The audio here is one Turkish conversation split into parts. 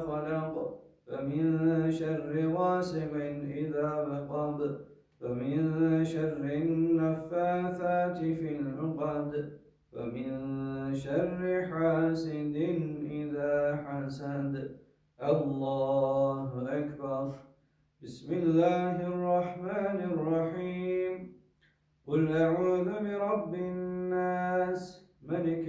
خلق ومن شر غاسق إذا وقب ومن شر النفاثات في العقد ومن شر حاسد إذا حسد. الله أكبر. بسم الله الرحمن الرحيم. قل أعوذ برب الناس ملك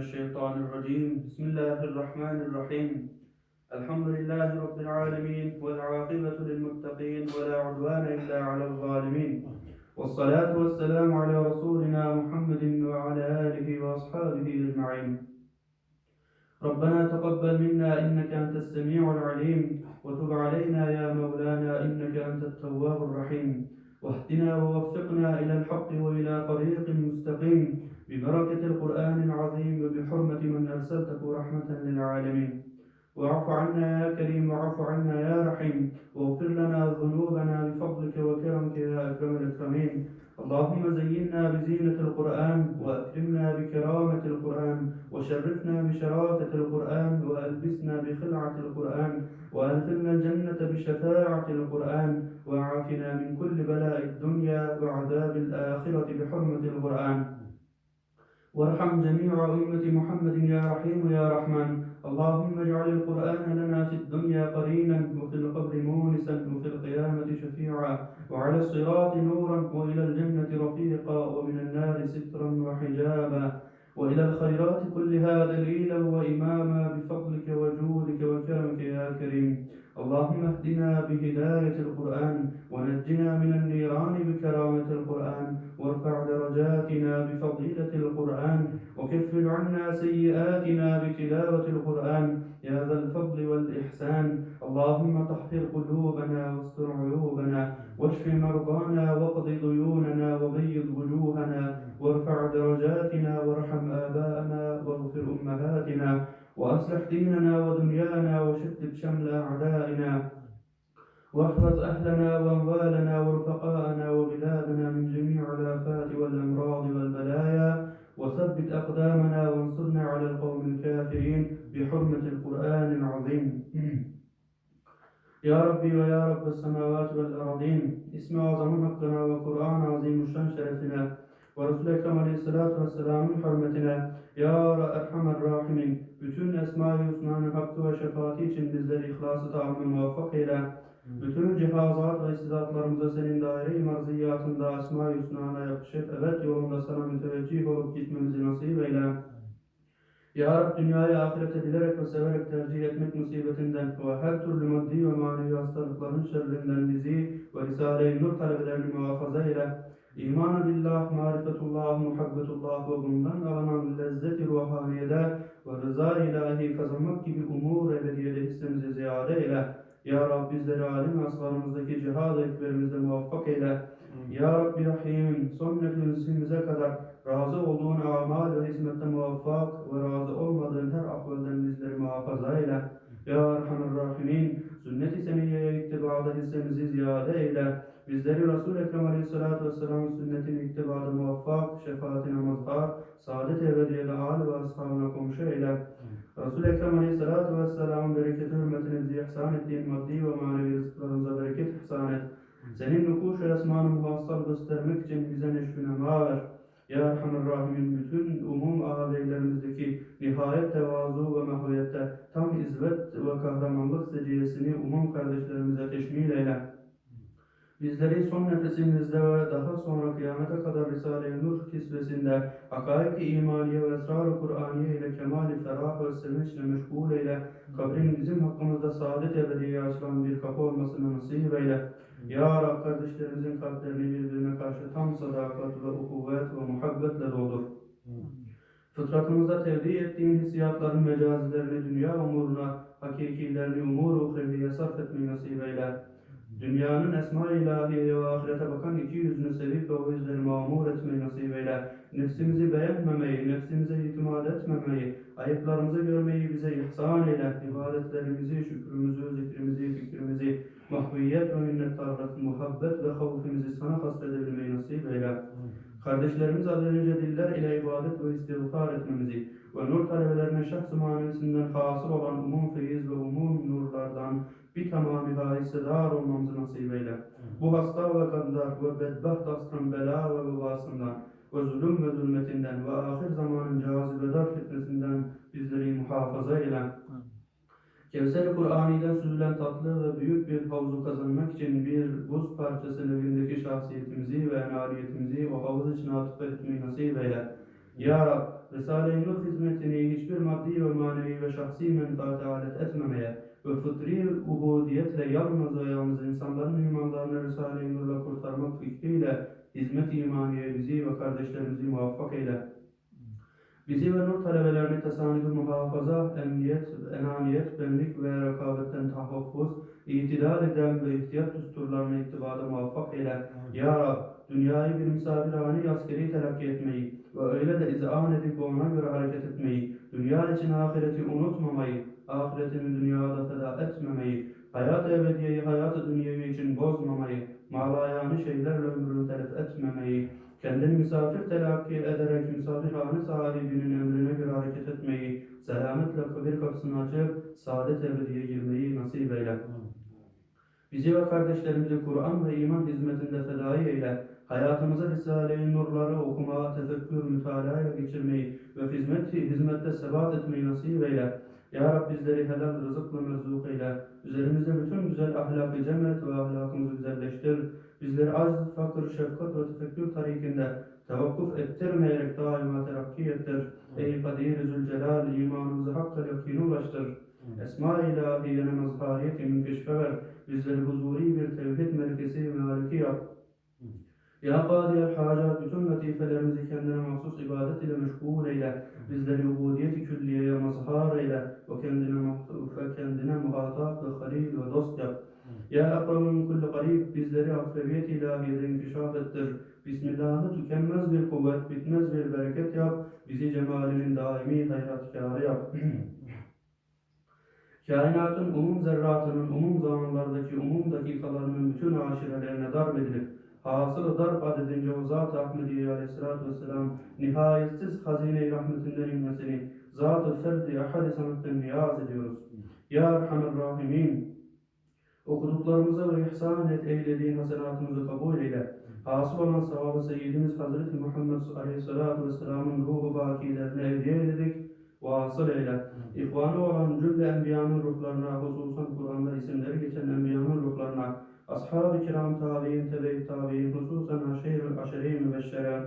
الشيطان الرجيم. بسم الله الرحمن الرحيم. الحمد لله رب العالمين والعاقبة للمتقين ولا عدوان إلا على الظالمين. والصلاة والسلام على رسولنا محمد وعلى آله وأصحابه أجمعين. ربنا تقبل منا إنك أنت السميع العليم وتب علينا يا مولانا إنك أنت التواب الرحيم. واهدنا ووفقنا إلى الحق وإلى طريق مستقيم. ببركة القرآن العظيم وبحرمة من أرسلته رحمة للعالمين. واعف عنا يا كريم واعف عنا يا رحيم. واغفر لنا ذنوبنا بفضلك وكرمك يا أكرم الأكرمين. اللهم زينا بزينة القرآن وأكرمنا بكرامة القرآن وشرفنا بشرافة القرآن وألبسنا بخلعة القرآن وأدخلنا الجنة بشفاعة القرآن وعافنا من كل بلاء الدنيا وعذاب الآخرة بحرمة القرآن. وارحم جميع أمة محمد يا رحيم يا رحمن. اللهم اجعل القرآن لنا في الدنيا قرينا وفي القبر مونسا وفي القيامة شفيعا وعلى الصراط نورا وإلى الجنة رفيقا ومن النار سترا وحجابا وإلى الخيرات كلها دليلا وإماما بفضلك وجودك وكرمك يا كريم. اللهم اهدنا بهداية القرآن ونجنا من النيران بكرامة القرآن وارفع درجاتنا بفضيلة القرآن وكفر عنا سيئاتنا بتلاوة القرآن. يا ذا الفضل والإحسان اللهم طهر قلوبنا واستر عيوبنا واشف مرضانا واقض ديوننا وبيض وجوهنا وارفع درجاتنا وارحم آباءنا واغفر أمهاتنا. وأصلح ديننا ودنيانا وشتت شمل أعدائنا واحفظ أهلنا وأموالنا ورفقاءنا وبلادنا من جميع الآفات والأمراض والبلايا وثبت أقدامنا وانصرنا على القوم الكافرين بحرمة القرآن العظيم. يا ربي ويا رب السماوات والأرضين اسم أعظم حقنا وقرآن عظيم الشان شرفنا ve Resul-i Ekrem Aleyhisselatü Vesselam'ın hürmetine Ya Erhamer Rahimin bütün Esma-i Hüsna'nın hakkı ve şefaati için bizleri ihlası tahammül muvaffak eyle. Bütün cihazat ve istidatlarımızı senin daire-i marziyatında Esma-i Hüsna'na yakışıp evet yolunda sana müteveccih olup gitmemizi nasip eyle. Ya Rab dünyayı ahirete bilerek ve severek tercih etmek musibetinden ve her türlü maddi ve manevi hastalıkların şerrinden bizi ve Risale-i Nur talebelerini muhafaza eyle. İman billah, marifetullah, muhabbetullah ve bundan alınan lezzet-i ruhaniyede ve rıza ilahi kazanmak gibi umur ebediyede hissemizi ziyade eyle. Ya Rab bizleri alim aslarımızdaki cihad-ı ekberimizde muvaffak eyle. Ya Rabbi Rahim'im son nefesimize kadar razı olduğun amal ve hizmette muvaffak ve razı olmadığın her ahvalden bizleri muhafaza eyle. Ya Erhamer Rahimin, sünnet-i seniyyeye ittibada hissemizi ziyade eyle. Bizleri Resul-i Ekrem Aleyhisselatü Vesselam'ın sünnetine ittibada muvaffak, şefaatine mazhar, saadet ebediyede âli ve ashabına komşu eyle. Resul-i Ekrem Aleyhisselatü Vesselam'ın bereketi hürmetine bize ihsan ettiğin maddi ve manevi rızıklarımıza bereket ihsan et. Senin nukuş ve esmanı muhassal göstermek için bize neşvine ver. Ya Erhamer Rahimin bütün umum ağabeylerimizdeki nihayet tevazu ve mahviyette tam izvet ve kahramanlık seciyesini umum kardeşlerimize teşmil eyle. Bizleri son nefesimizde ve daha sonra kıyamete kadar Risale-i Nur kisvesinde hakaik-i imaniye ve esrar-ı Kur'aniye ile kemali ferah ve sevinçle meşgul eyle. Kabrin bizim hakkımızda saadet ebediye açılan bir kapı olmasını nasip eyle. Ya Rab kardeşlerimizin kalplerini birbirine karşı tam sadakat ve uhuvvet ve muhabbetle doldur. Fıtratımızda tevdi ettiğin hissiyatların mecazilerini dünya umuruna, hakikilerini umur-u uhreviye sarf etmeyi nasip eyle. Dünyanın esma-i ilahiyeye ve ahirete bakan iki yüzünü sevip ve o yüzleri mamur etmeyi nasip eyle. Nefsimizi beğenmemeyi, nefsimize itimat etmemeyi, ayıplarımızı görmeyi bize ihsan eyle. İbadetlerimizi, şükrümüzü, zikrimizi, fikrimizi, mahviyet ve minnettarlık, muhabbet ve havfimizi sana hasredebilmeyi nasip eyle. Kardeşlerimiz az önce diller ile ibadet ve istiğfar etmemizi ve nur talebelerine şahs-ı manevisinden hasıl olan umum feyiz ve umum nurlardan bir tamamıyla hissedar olmamızı nasip eyle. Bu hasta ve kadar ve bedbaht asrın bela ve vebasından ve zulüm ve zulmetinden ve ahir zamanın cazibedar fitnesinden bizleri muhafaza eyle. Kevser-i Kur'ani'den süzülen tatlı ve büyük bir havuzu kazanmak için bir buz parçası nevindeki şahsiyetimizi ve enaliyetimizi o havuz içine atıp etmeyi nasip eyle. Ya Rab, Risale-i Nur hizmetini hiçbir maddi ve manevi ve şahsi menfaate alet etmemeye ve fıtri ubudiyetle yalnız ve yalnız insanların imanlarını Risale-i Nur'la kurtarmak fikriyle hizmet imaniye bizi ve kardeşlerimizi muvaffak eyle. Bizi ve nur talebelerini tesanüdü muhafaza, emniyet, enaniyet, benlik ve rekabetten tahaffuz, itidal eden ve ihtiyat düsturlarına ittibada muvaffak eyle. Ya Rab, dünyayı bir misafirhane askeri telakki etmeyi ve öyle de izan edip ona göre hareket etmeyi, dünya için ahireti unutmamayı, ahiretini dünyada feda etmemeyi, hayat ebediyeyi hayat-ı dünyevi için bozmamayı, malayani şeylerle ömrünü telef etmemeyi, kendini misafir telakki ederek misafirhane sahibinin emrine göre hareket etmeyi, selametle kabir kapısını açıp saadet ebediye girmeyi nasip eyle. Bizi ve kardeşlerimizi Kur'an ve iman hizmetinde fedai eyle. Hayatımıza Risale-i Nurları okuma, tefekkür, mütalaa ile geçirmeyi ve hizmet, hizmette sebat etmeyi nasip eyle. Ya Rab bizleri helal rızıkla merzuk eyle. Üzerimizde bütün güzel ahlakı cem et ve ahlakımızı güzelleştir. Bizleri acz, fakir, şefkat ve tefekkür tarikinde tevakkuf ettirmeyerek daima terakki ettir. Ey Kadir-i Zülcelal imanımızı hakka yakine ulaştır. Esma-i ilahiyene mazhariyeti münkeşfe ver. Bizleri huzuri bir tevhid merkezi maliki yap. Ya Kadiyel Hacat bütün latifelerimizi kendine mahsus ibadet ile meşgul eyle. Bizleri ubudiyeti külliyeye mazhar eyle. Ve kendine, ve kendine muhatap ve halil ve dost yap. Ya akramin kulli garib bizleri akrabiyet ilahiyede inkişaf ettir. Bismillah'ı tükenmez bir kuvvet, bitmez bir bereket yap. Bizi cemalinin daimi hayratkârı yap. Kainatın umum zerratının umum zamanlardaki umum dakikalarının bütün aşirelerine edilip hasılı darp adedince o Zat-ı Ahmediye aleyhissalatü vesselam nihayetsiz hazine-i rahmetinden inmesini Zat-ı Ferdi Ahad-i Samet'ten niyaz ediyoruz. Ya Erhamer Rahimin okuduklarımıza ve ihsan et eylediğin hasenatımızı kabul eyle. Hasıl olan sahabı Seyyidimiz Hazreti Muhammed Aleyhisselatü Vesselam'ın ruhu bakilerine hediye ededik. Vasıl eyle. İhvanı olan cümle enbiyanın ruhlarına, hususan Kur'an'da isimleri geçen enbiyanın ruhlarına, ashab-ı kiram tabi'in, tebe-i tabi'in, hususan aşeyrül aşere-i mübeşşere,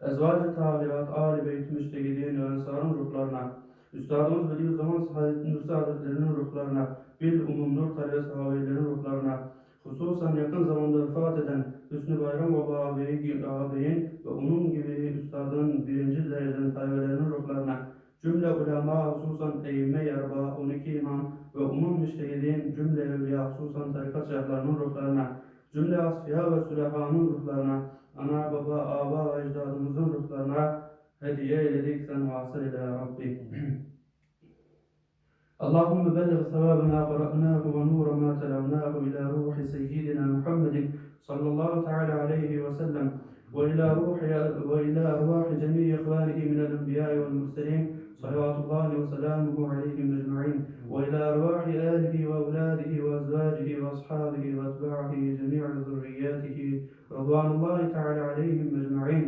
ezvac-ı tahirat, âl-i beyt müştegidin ensarın ruhlarına, Üstadımız Bediüzzaman Saadettin Nursi Hazretlerinin ruhlarına, bil umum nur tale sahabelerin ruhlarına, hususan yakın zamanda vefat eden Hüsnü Bayram Baba ağabeyi, ağabeyin ve onun gibi üstadın birinci dereceden talebelerinin ruhlarına, cümle ulema hususan eyyime yerba, 12 imam ve umum müştehidin cümle evliya hususan tarikat şeyhlerinin ruhlarına, cümle asfiya ve sülehanın ruhlarına, ana baba, aba ve ecdadımızın ruhlarına hediye eyledik sen vasıl ile ya Rabbi. اللهم بلغ ثواب ما قرأناه ونور ما تلوناه إلى روح سيدنا محمد صلى الله تعالى عليه وسلم وإلى روح وإلى أرواح جميع إخوانه من الأنبياء والمرسلين صلوات الله وسلامه عليهم أجمعين. وإلى أرواح آله وأولاده وأزواجه وأصحابه وأتباعه جميع ذرياته رضوان الله تعالى عليهم أجمعين.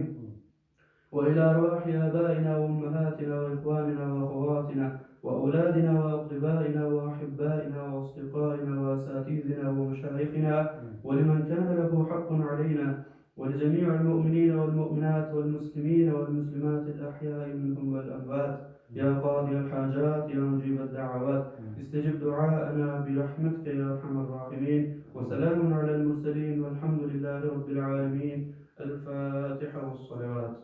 وإلى أرواح آبائنا وأمهاتنا وإخواننا وأخواتنا وأولادنا وأقربائنا وأحبائنا وأصدقائنا وأساتذتنا ومشايخنا. ولمن كان له حق علينا ولجميع المؤمنين والمؤمنات والمسلمين والمسلمات الأحياء منهم والأموات. يا قاضي الحاجات يا مجيب الدعوات. استجب دعاءنا برحمتك يا أرحم الراحمين. وسلام على المرسلين والحمد لله رب العالمين. الفاتحة والصلوات.